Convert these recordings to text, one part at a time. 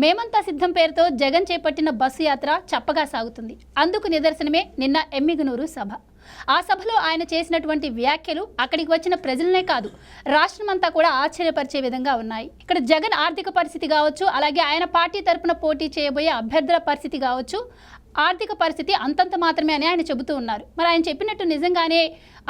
మేమంతా సిద్ధం పేరుతో జగన్ చేపట్టిన బస్సు యాత్ర చప్పగా సాగుతుంది. అందుకు నిదర్శనమే నిన్న ఎమ్మిగునూరు సభ. ఆ సభలో ఆయన చేసినటువంటి వ్యాఖ్యలు అక్కడికి వచ్చిన ప్రజలనే కాదు రాష్ట్రమంతా కూడా ఆశ్చర్యపరిచే విధంగా ఉన్నాయి. ఇక్కడ జగన్ ఆర్థిక పరిస్థితి కావచ్చు అలాగే ఆయన పార్టీ తరపున పోటీ చేయబోయే అభ్యర్థుల పరిస్థితి కావచ్చు ఆర్థిక పరిస్థితి అంతంత మాత్రమే అని ఆయన చెబుతూ ఉన్నారు. మరి ఆయన చెప్పినట్టు నిజంగానే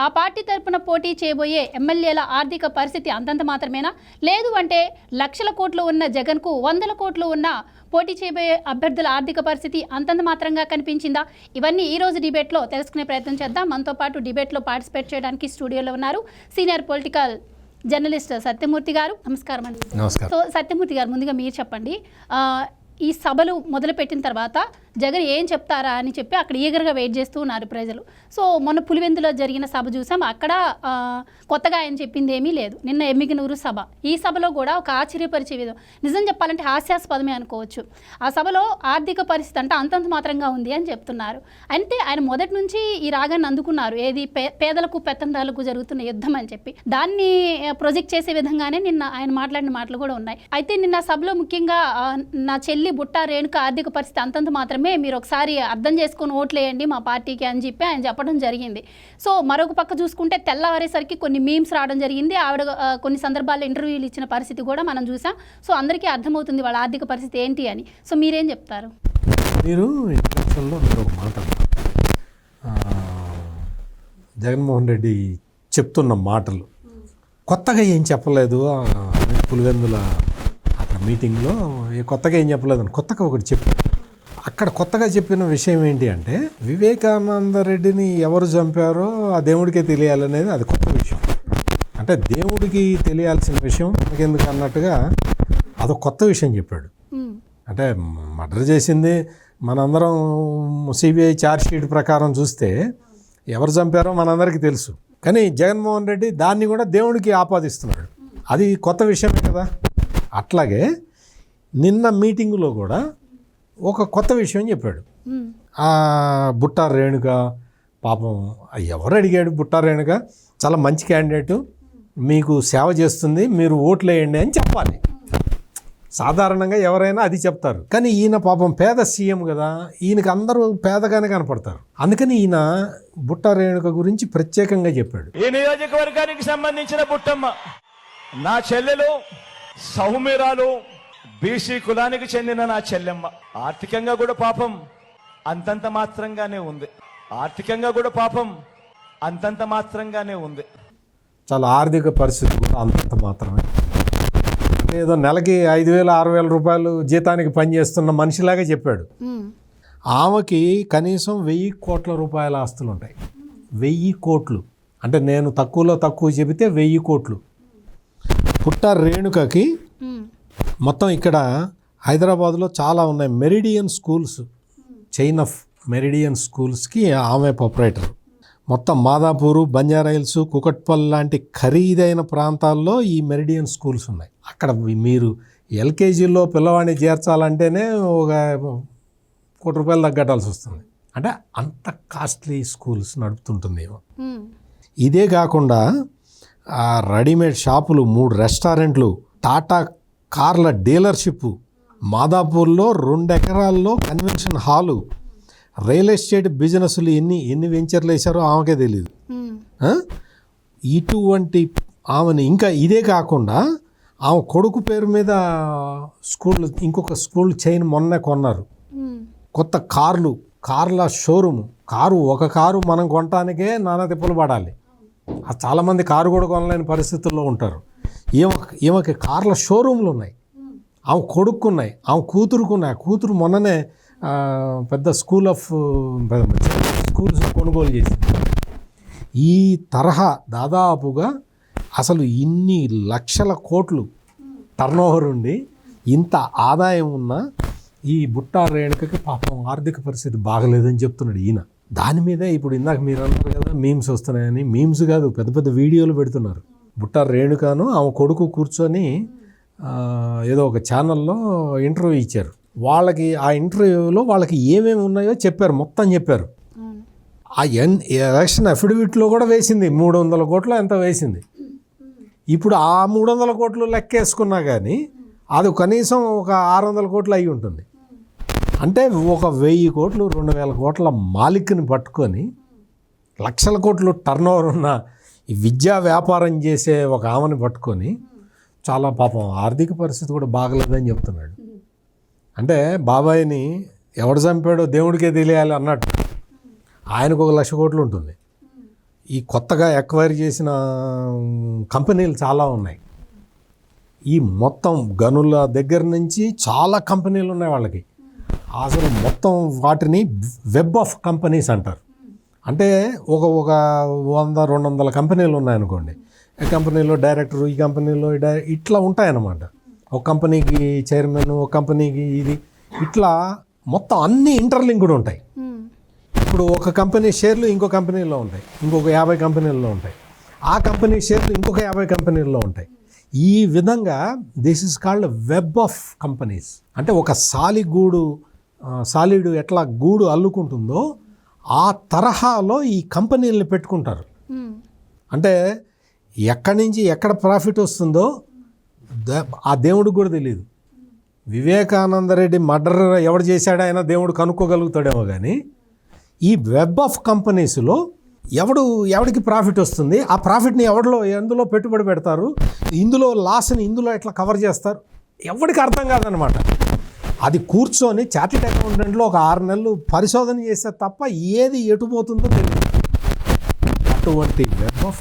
ఆ పార్టీ తరపున పోటీ చేయబోయే ఎమ్మెల్యేల ఆర్థిక పరిస్థితి అంతంత మాత్రమేనా? లేదు అంటే లక్షల కోట్లు ఉన్న జగన్కు వందల కోట్లు ఉన్న పోటీ చేయబోయే అభ్యర్థుల ఆర్థిక పరిస్థితి అంతంత మాత్రంగా కనిపించిందా? ఇవన్నీ ఈ రోజు డిబేట్లో తెలుసుకునే ప్రయత్నం చేద్దాం. మనతో పాటు డిబేట్లో పార్టిసిపేట్ చేయడానికి స్టూడియోలో ఉన్నారు సీనియర్ పొలిటికల్ జర్నలిస్ట్ సత్యమూర్తి గారు. నమస్కారం అండి. నమస్కారం. సో సత్యమూర్తి గారు ముందుగా మీరు చెప్పండి. ఈ సభలు మొదలుపెట్టిన తర్వాత జగన్ ఏం చెప్తారా అని చెప్పి అక్కడ ఈగర్గా వెయిట్ చేస్తూ ఉన్నారు ప్రజలు. సో మొన్న పులివెందులో జరిగిన సభ చూసాం. అక్కడ కొత్తగా ఆయన చెప్పింది ఏమీ లేదు. నిన్న ఎమ్మిగనూరు సభ. ఈ సభలో కూడా ఒక ఆశ్చర్యపరిచే విధం. నిజం చెప్పాలంటే హాస్యాస్పదమే అనుకోవచ్చు. ఆ సభలో ఆర్థిక పరిస్థితి అంటే అంతంత మాత్రంగా ఉంది అని చెప్తున్నారు. అంటే ఆయన మొదటి నుంచి ఈ రాగాన్ని అందుకున్నారు. ఏది పే పేదలకు పెత్తందాలకు జరుగుతున్న యుద్ధం అని చెప్పి. దాన్ని ప్రొజెక్ట్ చేసే విధంగానే నిన్న ఆయన మాట్లాడిన మాటలు కూడా ఉన్నాయి. అయితే నిన్న సభలో ముఖ్యంగా నా చెల్లి బుట్ట రేణుక ఆర్థిక పరిస్థితి అంతంత మాత్రమే మీరు ఒకసారి అర్థం చేసుకొని ఓట్లేయండి మా పార్టీకి అని చెప్పి ఆయన చెప్పడం జరిగింది. సో మరొక పక్క చూసుకుంటే తెల్లవారేసరికి కొన్ని మీమ్స్ రావడం జరిగింది. ఆవిడ కొన్ని సందర్భాల్లో ఇంటర్వ్యూలు ఇచ్చిన పరిస్థితి కూడా మనం చూసాం. సో అందరికీ అర్థమవుతుంది వాళ్ళ ఆర్థిక పరిస్థితి ఏంటి అని. సో మీరేం చెప్తారు? మీరు ఇంట్రడక్షన్లో మీరు ఒక మాట జగన్మోహన్ రెడ్డి చెప్తున్న మాటలు. కొత్తగా ఏం చెప్పలేదు. పులివెందుల అక్కడ మీటింగ్లో కొత్తగా ఏం చెప్పలేదు అని కొత్తగా ఒకటి చెప్పారు. అక్కడ కొత్తగా చెప్పిన విషయం ఏంటి అంటే వివేకానంద రెడ్డిని ఎవరు చంపారో ఆ దేవుడికే తెలియాలనేది అది కొత్త విషయం. అంటే దేవుడికి తెలియాల్సిన విషయం మనకెందుకు అన్నట్టుగా అదొక కొత్త విషయం చెప్పాడు. అంటే మర్డర్ చేసింది మనందరం సిబిఐ ఛార్జ్ షీట్ ప్రకారం చూస్తే ఎవరు చంపారో మనందరికీ తెలుసు. కానీ జగన్మోహన్ రెడ్డి దాన్ని కూడా దేవుడికి ఆపాదిస్తున్నాడు. అది కొత్త విషయమే కదా. అట్లాగే నిన్న మీటింగులో కూడా ఒక కొత్త విషయం చెప్పాడు. ఆ బుట్టా రేణుక పాపం ఎవరు అడిగాడు బుట్టా రేణుక? చాలా మంచి క్యాండిడేటు. మీకు సేవ చేస్తుంది మీరు ఓట్లు వేయండి అని చెప్పాలి. సాధారణంగా ఎవరైనా అది చెప్తారు. కానీ ఈయన పాపం పేద సీఎం కదా ఈయనకి అందరూ పేదగానే కనపడతారు. అందుకని ఈయన బుట్టా రేణుక గురించి ప్రత్యేకంగా చెప్పాడు. ఈ నియోజకవర్గానికి సంబంధించిన బుట్టమ్మ నా చెల్లెలు సౌమ్యురాలు బీసీ కులానికి చెందిన నా చెల్లెమ్మ. ఆర్థికంగా కూడా పాపం అంతంత మాత్రంగానే ఉంది. ఆర్థికంగా కూడా పాపం అంతంత మాత్రంగానే ఉంది. చాలా ఆర్థిక పరిస్థితి కూడా అంతంత మాత్రమే. ఏదో నెలకి ఐదు వేల ఆరు వేల రూపాయలు జీతానికి పనిచేస్తున్న మనిషిలాగా చెప్పాడు. ఆమెకి కనీసం వెయ్యి కోట్ల రూపాయల ఆస్తులు ఉంటాయి. వెయ్యి కోట్లు. అంటే నేను తక్కువలో తక్కువ చెబితే వెయ్యి కోట్లు. పుట్ట రేణుకకి మొత్తం ఇక్కడ హైదరాబాద్లో చాలా ఉన్నాయి. Meridian schools. Chain of Meridian స్కూల్స్కి ఆమె ప్రొపరేటర్. మొత్తం మాదాపూరు బంజారాయిల్స్ కుకట్పల్ లాంటి ఖరీదైన ప్రాంతాల్లో ఈ మెరిడియన్ స్కూల్స్ ఉన్నాయి. అక్కడ మీరు ఎల్కేజీలో పిల్లవాడిని చేర్చాలంటేనే ఒక కోటి రూపాయలు తగ్గట్టాల్సి వస్తుంది. అంటే అంత కాస్ట్లీ స్కూల్స్ నడుపుతుంటుంది ఇదే కాకుండా రెడీమేడ్ షాపులు మూడు రెస్టారెంట్లు టాటా కార్ల డీలర్షిప్ మాదాపూర్లో రెండు ఎకరాల్లో కన్వెన్షన్ హాలు. రియల్ ఎస్టేట్ బిజినెస్లు ఎన్ని ఎన్ని వెంచర్లు వేశారో ఆమెకే తెలియదు? ఇటువంటి ఆమెను ఇంకా ఇదే కాకుండా ఆమె కొడుకు పేరు మీద స్కూల్ ఇంకొక స్కూల్ చైన్ మొన్నే కొన్నారు. కొత్త కార్లు కార్ల షోరూమ్. కారు ఒక కారు మనం కొనటానికే నానా తిప్పలు పడాలి. చాలామంది కారు కూడా కొనలేని పరిస్థితుల్లో ఉంటారు. ఈమె ఈమెకి కార్ల షోరూమ్లు ఉన్నాయి. ఆమె కొడుకున్నాయి ఆమె కూతురుకున్నాయి. ఆ కూతురు మొన్ననే పెద్ద స్కూల్ ఆఫ్ స్కూల్స్ కొనుగోలు చేసింది. ఈ తరహా దాదాపుగా అసలు ఇన్ని లక్షల కోట్లు టర్నోవర్ ఉండి ఇంత ఆదాయం ఉన్న ఈ బుట్టా రేణుకకి పాపం ఆర్థిక పరిస్థితి బాగలేదని చెప్తున్నాడు ఈయన. దాని మీదే ఇప్పుడు ఇందాక మీరు అన్నారు కదా మీమ్స్ వస్తున్నాయని. మీమ్స్ కాదు పెద్ద పెద్ద వీడియోలు పెడుతున్నారు. బుట్టా రేణుకను ఆమె కొడుకు కూర్చొని ఏదో ఒక ఛానల్లో ఇంటర్వ్యూ ఇచ్చారు. వాళ్ళకి ఆ ఇంటర్వ్యూలో వాళ్ళకి ఏమేమి ఉన్నాయో చెప్పారు మొత్తం చెప్పారు. ఆ ఎన్ ఎలక్షన్ అఫిడవిట్లో కూడా వేసింది మూడు వందల కోట్లు ఎంత వేసింది. ఇప్పుడు ఆ మూడు వందల కోట్లు లెక్కేసుకున్నా కానీ అది కనీసం ఒక ఆరు వందల కోట్లు అయి ఉంటుంది. అంటే ఒక వెయ్యి కోట్లు రెండు వేల కోట్ల మాలిక్ని పట్టుకొని లక్షల కోట్లు టర్న్ ఓవర్ ఉన్న ఈ విద్యా వ్యాపారం చేసే ఒక ఆమెను పట్టుకొని చాలా పాపం ఆర్థిక పరిస్థితి కూడా బాగలేదని చెప్తున్నాడు. అంటే బాబాయిని ఎవడు చంపాడో దేవుడికే తెలియాలి అన్నట్టు. ఆయనకు ఒక లక్ష కోట్లు ఉంటుంది. ఈ కొత్తగా ఎక్వైర్ చేసిన కంపెనీలు చాలా ఉన్నాయి. ఈ మొత్తం గనుల దగ్గర నుంచి చాలా కంపెనీలు ఉన్నాయి వాళ్ళకి. అసలు మొత్తం వాటిని వెబ్ ఆఫ్ కంపెనీస్ అంటారు. అంటే ఒక ఒక వంద రెండు వందల కంపెనీలు ఉన్నాయనుకోండి. ఈ కంపెనీలో డైరెక్టర్ ఈ కంపెనీలో ఇట్లా ఉంటాయన్నమాట. ఒక కంపెనీకి చైర్మన్ ఒక కంపెనీకి ఇది. ఇట్లా మొత్తం అన్ని ఇంటర్లింక్డ్ ఉంటాయి. మ్మ్. ఇప్పుడు ఒక కంపెనీ షేర్లు ఇంకో కంపెనీలో ఉంటాయి. ఇంకొక యాభై కంపెనీల్లో ఉంటాయి. ఆ కంపెనీ షేర్లు ఇంకొక యాభై కంపెనీల్లో ఉంటాయి. ఈ విధంగా this is called web of companies అంటే ఒక సాలి గూడు ఆ, సాలిడ్ ఎట్లా గూడు అల్లుకుంటుందో ఆ తరహాలో ఈ కంపెనీలను పెట్టుకుంటారు. అంటే ఎక్కడి నుంచి ఎక్కడ ప్రాఫిట్ వస్తుందో ఆ దేవుడికి కూడా తెలియదు వివేకానంద రెడ్డి మర్డర్ ఎవడు చేశాడో అయినా దేవుడు కనుక్కోగలుగుతాడేమో కానీ ఈ వెబ్ ఆఫ్ కంపెనీస్లో ఎవడు ఎవడికి ప్రాఫిట్ వస్తుంది ఆ ప్రాఫిట్ని ఎవరిలో ఎందులో పెట్టుబడి పెడతారు ఇందులో లాస్ని ఇందులో ఎట్లా కవర్ చేస్తారు ఎవడికి అర్థం కాదనమాట అది కూర్చొని చార్టెడ్ అకౌంటెంట్లో ఒక ఆరు నెలలు పరిశోధన చేస్తే తప్ప ఏది ఎటుపోతుందో తెలియదు అటువంటి వెబ్ ఆఫ్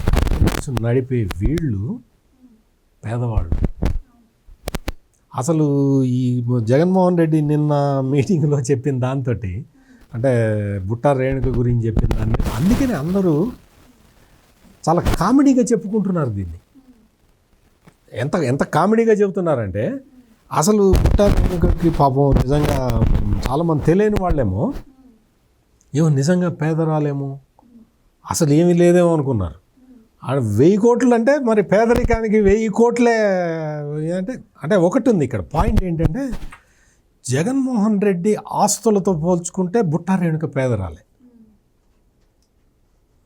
నడిపే వీళ్ళు పేదవాళ్ళు. అసలు ఈ జగన్మోహన్ రెడ్డి నిన్న మీటింగ్లో చెప్పిన దాంతో అంటే బుట్టా రేణుక గురించి చెప్పిన దాన్ని అందుకని అందరూ చాలా కామెడీగా చెప్పుకుంటున్నారు దీన్ని. ఎంత ఎంత కామెడీగా చెబుతున్నారంటే అసలు బుట్టా పాపం నిజంగా చాలామంది తెలియని వాళ్ళేమో ఏమో నిజంగా పేదరాలేమో అసలు ఏమీ లేదేమో అనుకున్నారు. ఆడ వెయ్యి కోట్లు అంటే మరి పేదరికానికి వెయ్యి కోట్లే అంటే అంటే ఒకటి ఉంది ఇక్కడ. పాయింట్ ఏంటంటే జగన్మోహన్ రెడ్డి ఆస్తులతో పోల్చుకుంటే బుట్టా రేణుక పేదరాలే.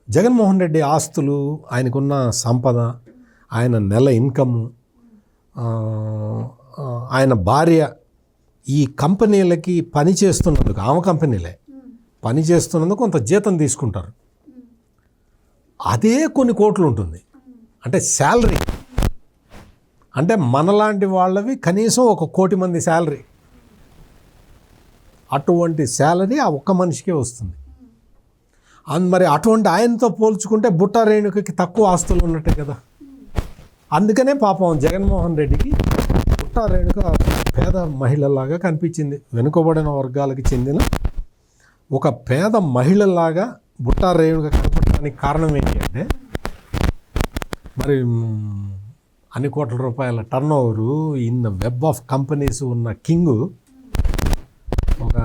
జగన్మోహన్ రెడ్డి ఆస్తులు ఆయనకున్న సంపద ఆయన నెల ఇన్కమ్ ఆయన భార్య ఈ కంపెనీలకి పని చేస్తున్నందుకు ఆమె కంపెనీలే పని చేస్తున్నందుకు కొంత జీతం తీసుకుంటారు. అదే కొన్ని కోట్లు ఉంటుంది. అంటే శాలరీ. అంటే మనలాంటి వాళ్ళవి కనీసం ఒక కోటి మంది శాలరీ. అటువంటి శాలరీ ఆ ఒక్క మనిషికే వస్తుంది. అందు మరి అటువంటి ఆయనతో పోల్చుకుంటే బుట్టారేణుకకి తక్కువ ఆస్తులు ఉన్నట్టే కదా. అందుకనే పాపం జగన్మోహన్ రెడ్డికి పుట్ట రేణుక పేద మహిళలాగా కనిపించింది. వెనుకబడిన వర్గాలకు చెందిన ఒక పేద మహిళలాగా బుట్ట రేణుక కనపడడానికి కారణం ఏంటి అంటే మరి అన్ని కోట్ల రూపాయల turnover in web of companies ఉన్న కింగ్ ఒక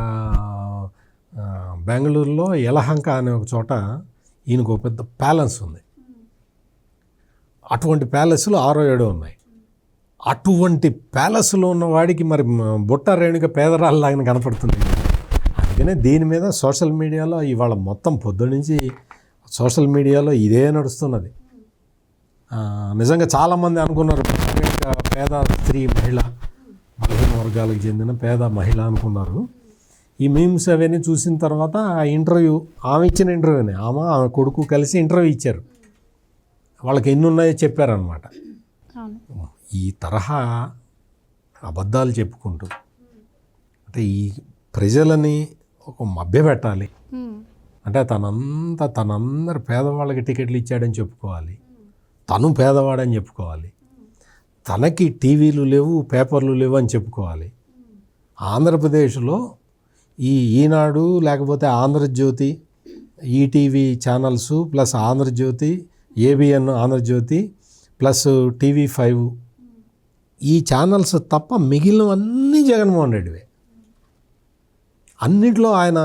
బెంగళూరులో యలహంక అనే ఒక చోట ఈయనకు ఒక పెద్ద ప్యాలెన్స్ ఉంది. అటువంటి ప్యాలెస్లు ఆరో ఏడో ఉన్నాయి. అటువంటి ప్యాలెస్లో ఉన్న వాడికి మరి బుట్ట రేణుక పేదరాళ్ళలాగా కనపడుతుంది. అందుకనే దీని మీద సోషల్ మీడియాలో ఇవాళ మొత్తం పొద్దు నుంచి సోషల్ మీడియాలో ఇదే నడుస్తున్నది. నిజంగా చాలామంది అనుకున్నారు పేద స్త్రీ మహిళ బలహీన వర్గాలకు చెందిన పేద మహిళ అనుకున్నారు. ఈ మీమ్స్ అవన్నీ చూసిన తర్వాత ఆ ఇంటర్వ్యూ ఆమె ఇచ్చిన ఇంటర్వ్యూనే ఆమె ఆమె కొడుకు కలిసి ఇంటర్వ్యూ ఇచ్చారు. వాళ్ళకి ఎన్ని ఉన్నాయో చెప్పారనమాట ఈ తరహా అబద్ధాలు చెప్పుకుంటూ అంటే ఈ ప్రజలని ఒక మభ్యపెట్టాలి. అంటే తనంతా తనందరు పేదవాళ్ళకి టికెట్లు ఇచ్చాడని చెప్పుకోవాలి. తను పేదవాడని చెప్పుకోవాలి. తనకి టీవీలు లేవు పేపర్లు లేవు అని చెప్పుకోవాలి. ఆంధ్రప్రదేశ్లో ఈ ఈనాడు లేకపోతే Andhrajyothy ETV channels plus Andhrajyothy ABN Andhrajyothy plus TV five ఈ ఛానల్స్ తప్ప మిగిలినవన్నీ జగన్మోహన్ రెడ్డివే. అన్నింటిలో ఆయన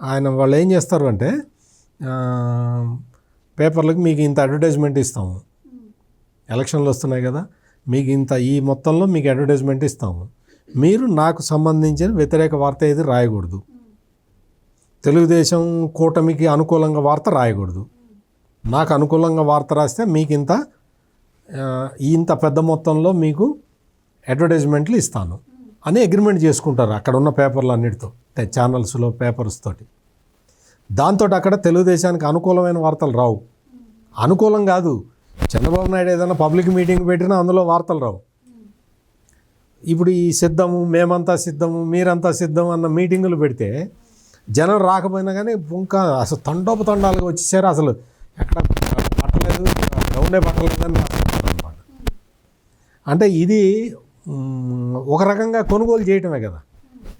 ఆయన వాళ్ళు ఏం చేస్తారు అంటే పేపర్లకు మీకు ఇంత అడ్వర్టైజ్మెంట్ ఇస్తాము. ఎలక్షన్లు వస్తున్నాయి కదా మీకు ఇంత ఈ మొత్తంలో మీకు అడ్వర్టైజ్మెంట్ ఇస్తాము. మీరు నాకు సంబంధించిన వ్యతిరేక వార్త ఏది రాయకూడదు. తెలుగుదేశం కూటమికి అనుకూలంగా వార్త రాయకూడదు. నాకు అనుకూలంగా వార్త రాస్తే మీకు ఇంత ఇంత పెద్ద మొత్తంలో మీకు అడ్వర్టైజ్మెంట్లు ఇస్తాను. అని అగ్రిమెంట్ చేసుకుంటారు అక్కడ ఉన్న పేపర్లు అన్నిటితో ఛానల్స్లో పేపర్స్ తోటి. దాంతో అక్కడ తెలుగుదేశానికి అనుకూలమైన వార్తలు రావు. అనుకూలం కాదు. చంద్రబాబు నాయుడు ఏదైనా పబ్లిక్ మీటింగ్ పెట్టినా అందులో వార్తలు రావు. ఇప్పుడు ఈ సిద్ధము మేమంతా సిద్ధము మీరంతా సిద్ధం అన్న మీటింగులు పెడితే జనం రాకపోయినా కానీ ఇంకా అసలు తండోపు తండాలుగా వచ్చేసారు అసలు. ఎక్కడ పట్టలేదు గ్రౌండే పట్టలేదని అనమాట అంటే ఇది ఒక రకంగా కొనుగోలు చేయటమే కదా.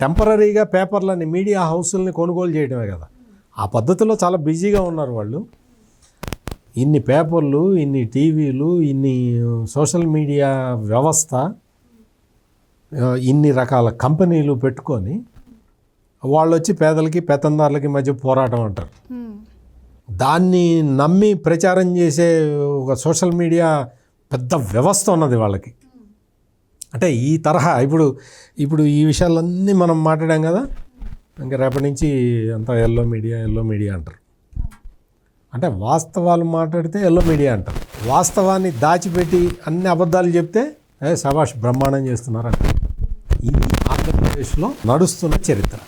టెంపరీగా పేపర్లని మీడియా హౌసుల్ని కొనుగోలు చేయటమే కదా. ఆ పద్ధతిలో చాలా బిజీగా ఉన్నారు వాళ్ళు. ఇన్ని పేపర్లు ఇన్ని టీవీలు ఇన్ని సోషల్ మీడియా వ్యవస్థ ఇన్ని రకాల కంపెనీలు పెట్టుకొని వాళ్ళు వచ్చి పేదలకి పెత్తందారులకి మధ్య పోరాటం అంటారు. దాన్ని నమ్మి ప్రచారం చేసే ఒక సోషల్ మీడియా పెద్ద వ్యవస్థ ఉన్నది వాళ్ళకి. అంటే ఈ తరహా ఇప్పుడు ఇప్పుడు ఈ విషయాలన్నీ మనం మాట్లాడాం కదా ఇంకా రేపటి నుంచి అంతా ఎల్లో మీడియా ఎల్లో మీడియా అంటారు. అంటే వాస్తవాలు మాట్లాడితే ఎల్లో మీడియా అంటారు. వాస్తవాన్ని దాచిపెట్టి అన్ని అబద్ధాలు చెప్తే సభాష్ బ్రహ్మాండం చేస్తున్నారంట. ఇది ఆంధ్రప్రదేశ్లో నడుస్తున్న చరిత్ర.